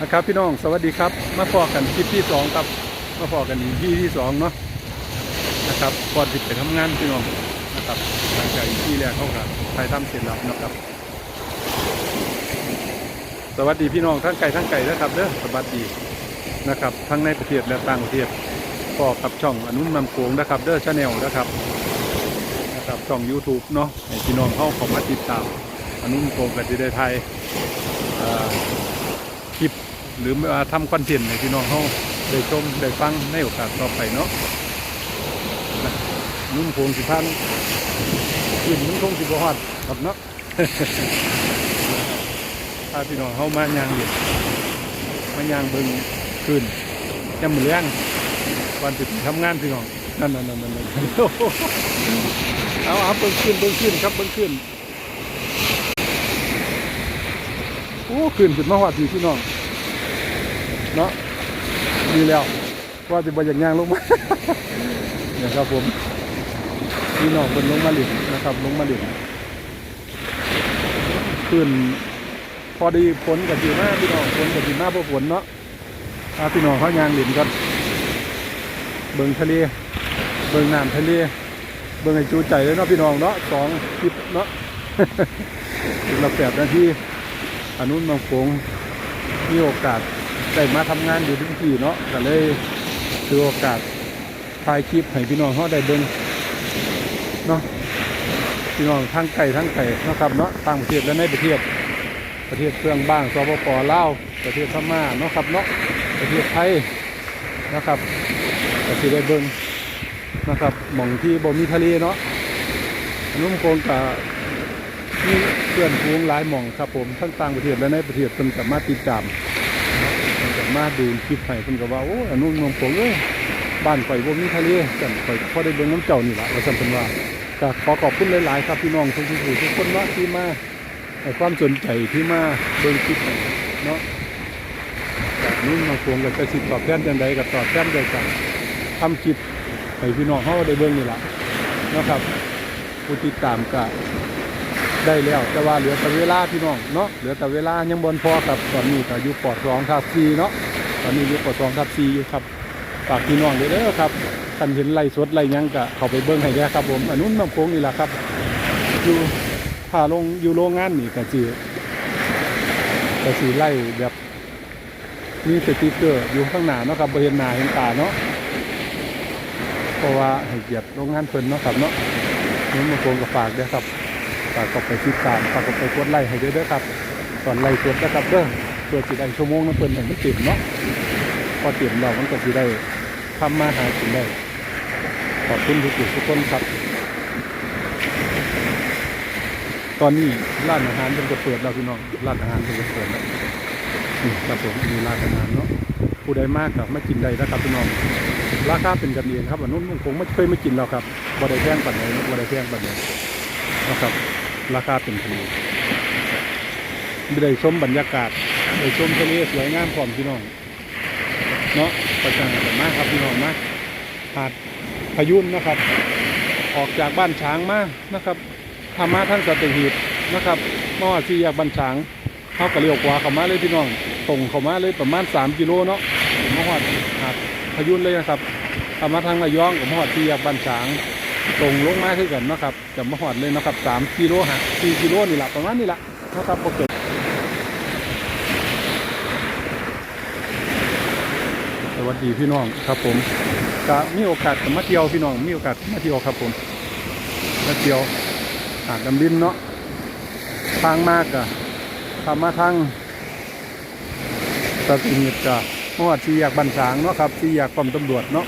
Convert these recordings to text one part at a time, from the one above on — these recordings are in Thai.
นะครับพี่น้องสวัสดีครับ มาพอกันคลิปที่สองครับ มาพอกันอีกที่ที่สองเนาะนะครับก่อนที่ไปทำงานพี่น้องนะครับหลังจากที่แรกเขาครับไปทำเสร็จแล้วนะครับ สวัสดีพี่น้องทั้งไก่ทั้งไก่นะครับเด้อสวัสดีนะครับ ทั้งในประเทศและต่างประเทศพอกับช่องอนุนนำโขงนะครับ เด้อชาแนลนะครับนะครับช่อง YouTube เนาะให้พี่น้องเข้าขอมาติดตามอนุนนำโขงกับจีได้ไทยอ่อ คลิป หรือว่าทำคอนเทนต์ให้พี่น้องเขาได้ชมได้ฟังในโอกาสต่อไปเนาะนุ่มโพงสิพันขึ้นมันคงสิบฮอดครับเนาะถ้าพี่น้องเขามายางเห็นมายางเบิ่งขึ้นยำมือเลี้ยงวันติดทำงานพี่น้องนั่นนั่นนั่นนั่นเอาเอาเบิ่งขึ้นเบิ่งขึ้นครับเบิ่งขึ้นโอ้ขึ้นขึ้นมาหอดพี่พี่น้องเนาะดีแล้วว่าจะบอยากย่างลงมาเนี่ยครับผมพี่น้องเป็นลงมาหลินนะครับลงมาหลินขึ้นพอดีฝนกับดีมากพี่น้องฝนกับดีมากเพราะฝนเนาะพาพี่น้องเขายางหลินกันเบิงทะเลเบิงน้ำทะเลเบิงให้จูใจเลยเนาะพี่น้องเนาะสองคลิปเนาะถึงเราแปดนาที อนุนบางโขงมีโอกาสได้มาทำงานอยู่ทุกที่เนาะก็เลยถือโอกาสถ่ายคลิปให้พี่น้องเขาได้เบิ่งเนาะพี่น้องทั้งไก่ทั้งไก่นาะครับเนาะต่างประเทศและในประเทศประเทศเครื่องบ้างสปปลาวประเทศพม่าเนาะครับเนาะประเทศไทยนะครับก็สิได้เบิ่งนะครับหม่องที่บ่มีทะเลเนาะอนุ่มโคงกับ มีเพื่อนฟูงหลายหม่องครับผมทั้งต่างประเทศและในประเทศเพิ่นกับมาติดตามมันก็มาดูคลิปให้เพิ่นก็ว่าโอ้อันนู้นเมืองผมเอ้ยบ้านข่อยบ่มีทะเลจังข่อยก็พอได้เบิ่งน้ำเจ้านี่ล่ะว่าซั่นเพิ่นว่าก็ขอขอบคุณหลายๆครับพี่น้องทุกๆผู้ทุกคนเนาที่มาให้ความสนใจที่มาเบิ่งคลิปให้เนาะนู้นมาคงก็จะสิตอบแทนจังใดก็ตอบแทนด้วยกันทำคลิปให้พี่น้องเฮาได้เบิ่งนี่ล่ะนะครับผู้ติดตามก็ ได้แล้ว แต่ว่าเหลือแต่เวลาพี่น้องเนาะเหลือแต่เวลายังบนพอครับตอนนี้ก็อยู่ปอดสองทับสี่เนาะตอนนี้อยู่ปอดสองทับสี่อยู่ครับฝากพี่น้องเด้อเด้อครับกันเห็นไล่สดไล่ยังก็เข้าไปเบิ่งให้ได้ครับผมอันนู้นน้ำโค้งนี่แหละครับ อยู่ถ้าลงอยู่โรงงานนี่ก็สิก็สิไล่แบบมีสติกเกอร์อยู่ข้างหน้าเนาะครับบ่เห็นหน้าเห็นตาเนาะเพราะว่าให้เกียรติโรงงานเพิ่นเนาะครับเนาะนู้นมาโค้งก็ฝากเด้อครับ ฝากกดไปติดตามฝากกดไปกดไลค์ให้ด้วยด้อครับ ตอนไล่สดนะครับเด้อเพื่อสิได้ชั่วโมงนั้นเพิ่นให้มันเต็มเนาะพอต็มแล้วมันก็สิได้ทำมาหากินได้ ขอบคุณทุกทุกคนครับ ตอนนี้ร้านอาหารเป็นจะเปิดแล้วพี่น้องร้านอาหารเป็นจะเปิดแล้วนี่ครับผมมีร้านอาหารเนาะผู้ใดมากกับไมากินได้นะครับพี่น้องราคาเป็นกันเองครับอันนู้นคงไม่เคยไม่กินแล้วครับบ่ได้แพงปานไหนบ่ได้แพงปานไหนนะครับ ราคาเป็นถูกไม่ได้ชมบรรยากาศได้ชมทะเลสวยงามพร้อมพี่น้อง เนาะประจังกันมากครับพี่น้องมาหาดพายุนนะครับ ออกจากบ้านช้างมานะครับทามาท่านสัตหีบนะครับมอสี่แยกบ้านช้างเข้าก็เลี้ยวขวาเข้ามาเลยพี่น้องตรงเข้ามาเลยประมาณ 3 กิโลเนาะถึงมหอดหาดพายุนเลยนะครับทามาทางระยองกับมหอดสี่แยกบ้านช้าง ตรงลงมาคือกันเนาะครับจะมาหอดเลยเนาะครับสามกิโลฮะสี่กิโลนี่แหละประมาณนี้แหละนะครับโอเคสวัสดีพี่น้องครับผมก็มีโอกาสมาเที่ยวพี่น้องมีโอกาสมาเที่ยวครับผมมาเที่ยวหาดดำดินเนาะทางมากอะทำมาทางสติหิตกะมอดสี่แยากบันสางเนาะครับสี่แยากกรมตำรวจเนาะ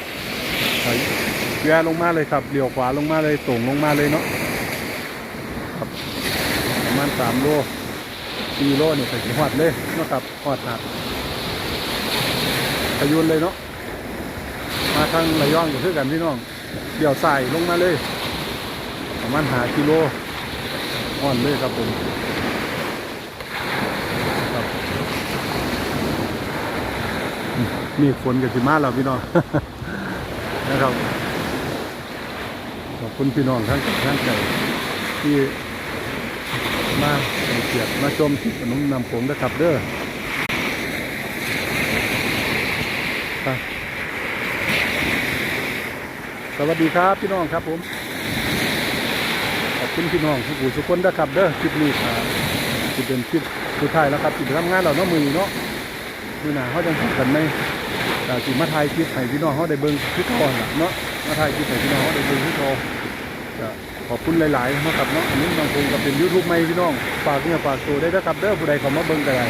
แวะลงมาเลยครับเลี้ยวขวาลงมาเลยตรงลงมาเลยเนาะครับประมาณสามโลสี่โลเนี่ยไปถึงหอดเลยเนาะครับหอดหาดพยุนเลยเนาะมาทางระยองก็คือกันพี่น้องเดี๋ยวใส่ลงมาเลย ประมาณหากิโลอ่อนเลยครับผมครับนี่ฝนกับสิมาแล้วพี่น้องนะครับ คุณพี่น้องทั้งทั้งใจที่มาเกียรติมาชมที่ขนมนำผงนะครับเด้อครับสวัสดีครับพี่น้องครับผม ขอบคุณพี่น้องทุกผู้ทุกคนนะครับเด้อคลิปนี้ครับคลิปเป็นคลิปสุดท้ายแล้วครับคลิปทำงานเราเนาะมือเนาะมือหนาเขาจะพบกันในแต่สิมาถ่ายคลิปให้พี่น้องเขาได้เบิ่งคลิปก่อนเนาะมาถ่ายคลิปให้พี่น้องเขาได้เบิ่งคลิปก่อน ก็ขอบคุณหลายๆนะครับเนาะอันนี้บางคนก็เป็นยูทูบใหม่พี่น้องฝากเนี่ยฝากตัวได้นะครับเด้อผู้ใดเข้ามาเบิ่งก็ได้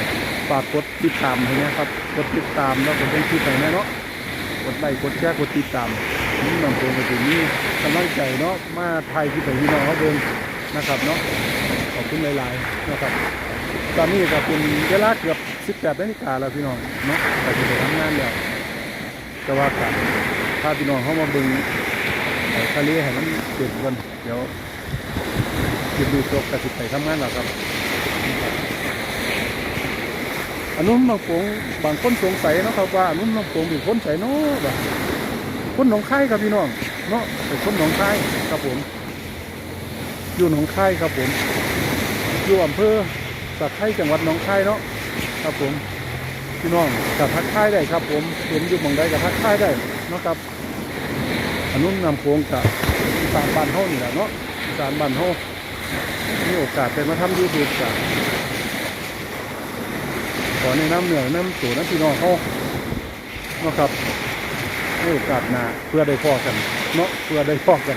ฝากกดติดตามให้นะครับกดติดตามแล้วก็เป็นคลิปให้แน่เนาะกดไลค์กดแชร์กดติดตามนี่บางคนก็จะมีกำลังใจเนาะมาถ่ายคลิปให้พี่น้องเขาเบิ่งนะครับเนาะขอบคุณหลายๆนะครับตอนนี้ก็เป็นเวลาเกือบ18นาฬิกาแล้วพี่น้องเนาะแต่จะไปทำงานแล้วแต่ว่ากับถ้าพี่น้องเขามาเบึงเอ่อ ทะเลให้มันเด็ดกันเดี๋ยวคลิปดูจบกับสิไปทำงานแล้วครับอันนู้นบางโปงบางคนสงสัยเนาะครับว่าอันนู้นบางโปงเป็นคนใส่เนาะแบบคนหนองคายครับพี่น้องเนาะเป็นคนหนองคายครับผม อยู่หนองคายครับผม อยู่อำเภอสักไข่จังหวัดหนองคายเนาะครับผมพี่น้องกับทักทายได้ครับผมเห็นอยู่หมองใดกับทักทายได้เนาะครับ นุนนำโค้งกับอีสานบ้านเฮานี่แหละเนาะอีสานบ้านเฮามีโอกาสไปมาทำยูทูบกับขอแนะนำเหนือนะนำตัวน้ำพี่น้องเขาเนาะครับมีโอกาสนาเพื่อได้พอกันเนาะเพื่อได้พอกัน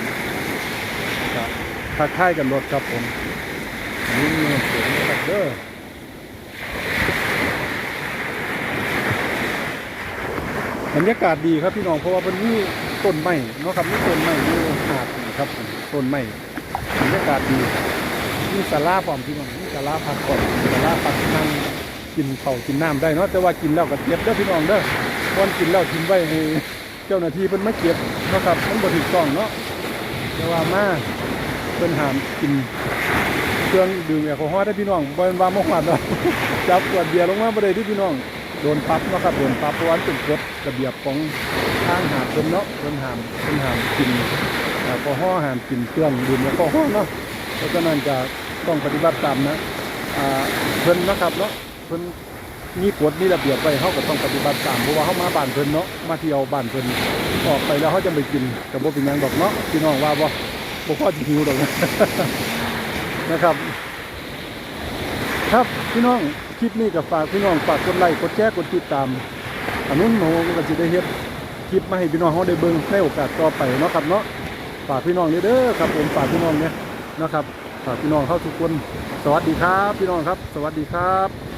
ครับทักทายกันรถครับผมนี่เงินเสียงนะครับเด้อบรรยากาศดีครับพี่น้องเพราะว่ามันมี ต้นไม้เนาะครับมีต้นไม้อยู่หาดครับต้นไม้บรรยากาศดีมีศาลาพร้อมพี่น้องมีศาลาพักผ่อนศาลาพักนั่งกินข้ากินน้ำได้เนาะแต่ว่ากินแล้วก็เก็บเด้อพี่น้องเด้อก่อนกินแล้วทิ้งไว้ให้เจ้าหน้าที่เพิ่นมาเก็บเนาะครับมันบ่ถูกต้องเนาะแต่ว่ามาเพิ่นหามกินเครื่องดื่มแอลกอฮอล์ได้พี่น้องบ่เป็นว่าบ่หวาดเนาะจับขวดเบียร์ลงมาบ่ได้ที่พี่น้อง โดนปรับนะครับโดนปรับเพราะว่ามันเป็นกฎระเบียบของทางหาดเพิ่นเนาะเพิ่นหามเพิ่นหามกินแอลกอฮอล์ห้ามกินเครื่องดื่มแอลกอฮอล์เนาะเพราะฉะนั้นก็ต้องปฏิบัติตามนะเพิ่นเนาะครับเนาะเพิ่นมีกฎมีระเบียบไว้เฮาก็ต้องปฏิบัติตามเพราะว่าเฮามาบ้านเพิ่นเนาะมาเที่ยวบ้านเพิ่นออกไปแล้วเฮาจะไปกินก็บ่เป็นหยังดอกเนาะพี่น้องว่าบ่บ่พอจะหิวดอกนะนะครับ ครับพี่น้องคลิปนี้กับฝากพี่น้องฝากกดไลค์กดแชร์กดติดตามอันนู้นโหนก็จะได้เฮ็ดคลิปมาให้พี่น้องเขาได้เบิ่งในโอกาสต่อไปเนาะครับเนาะฝากพี่น้องเด้อครับผมฝากพี่น้องเนี่ยนะครับฝากพี่น้องเข้าทุกคน สวัสดีครับ พี่น้องครับ สวัสดีครับ